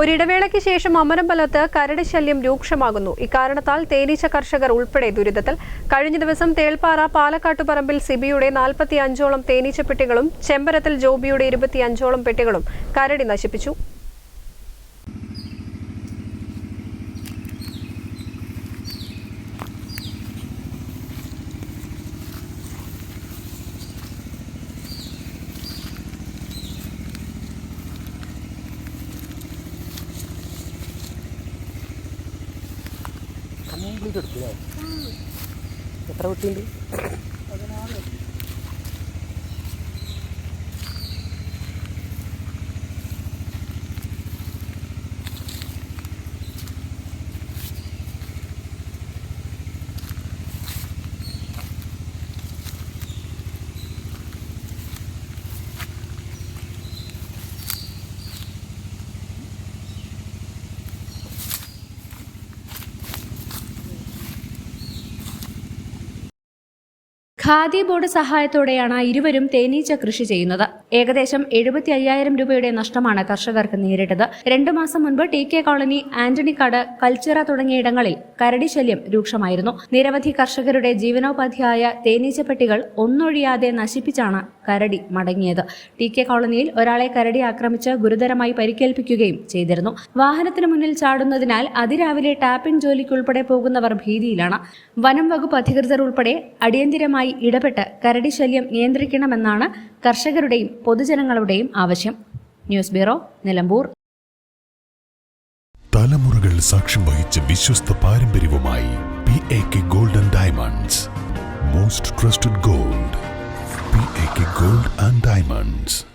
ഒരിടവേളയ്ക്ക് ശേഷം അമരമ്പലത്ത് കരട് ശല്യം രൂക്ഷമാകുന്നു. ഇക്കാരണത്താൽ തേനീച്ച കർഷകർ ഉൾപ്പെടെ ദുരിതത്തിൽ. കഴിഞ്ഞ ദിവസം തേൾപ്പാറ പാലക്കാട്ടുപറമ്പിൽ സിബിയുടെ നാൽപ്പത്തി അഞ്ചോളം തേനീച്ചപ്പെട്ടികളും ചെമ്പരത്തിൽ ജോബിയുടെ ഇരുപത്തിയഞ്ചോളം പെട്ടികളും കരടി നശിപ്പിച്ചു. കംപ്ലീറ്റ് എടുക്കില്ലേ എത്ര കുട്ടിയുണ്ട്? ഖാദി ബോർഡ് സഹായത്തോടെയാണ് ഇരുവരും തേനീച്ച കൃഷി ചെയ്യുന്നത്. ഏകദേശം എഴുപത്തി അയ്യായിരം രൂപയുടെ നഷ്ടമാണ് കർഷകർക്ക് നേരിട്ടത്. രണ്ടു മാസം മുൻപ് T K colony Antonykkad Kalchira തുടങ്ങിയ ഇടങ്ങളിൽ കരടി ശല്യം രൂക്ഷമായിരുന്നു. നിരവധി കർഷകരുടെ ജീവനോപാധിയായ തേനീച്ചപ്പെട്ടികൾ ഒന്നൊഴിയാതെ നശിപ്പിച്ചാണ് കരടി മടങ്ങിയത്. ടി കെ കോളനിയിൽ ഒരാളെ കരടി ആക്രമിച്ച് ഗുരുതരമായി പരിക്കേൽപ്പിക്കുകയും ചെയ്തിരുന്നു. വാഹനത്തിന് മുന്നിൽ ചാടുന്നതിനാൽ അതിരാവിലെ ടാപ്പിംഗ് ജോലിക്കുൾപ്പെടെ പോകുന്നവർ ഭീതിയിലാണ്. വനം വകുപ്പ് അധികൃതർ ഉൾപ്പെടെ അടിയന്തിരമായി ഇടപെട്ട് കരടി ശല്യം നിയന്ത്രിക്കണമെന്നാണ് കർഷകരുടെയും പൊതുജനങ്ങളുടെയും ആവശ്യം. News bureau Nilambur. തലമുറകൾ സാക്ഷ്യം വഹിച്ച വിശ്വസ്ത പാരമ്പര്യവുമായി P A K golden diamonds. Most trusted gold. P A K gold and diamonds.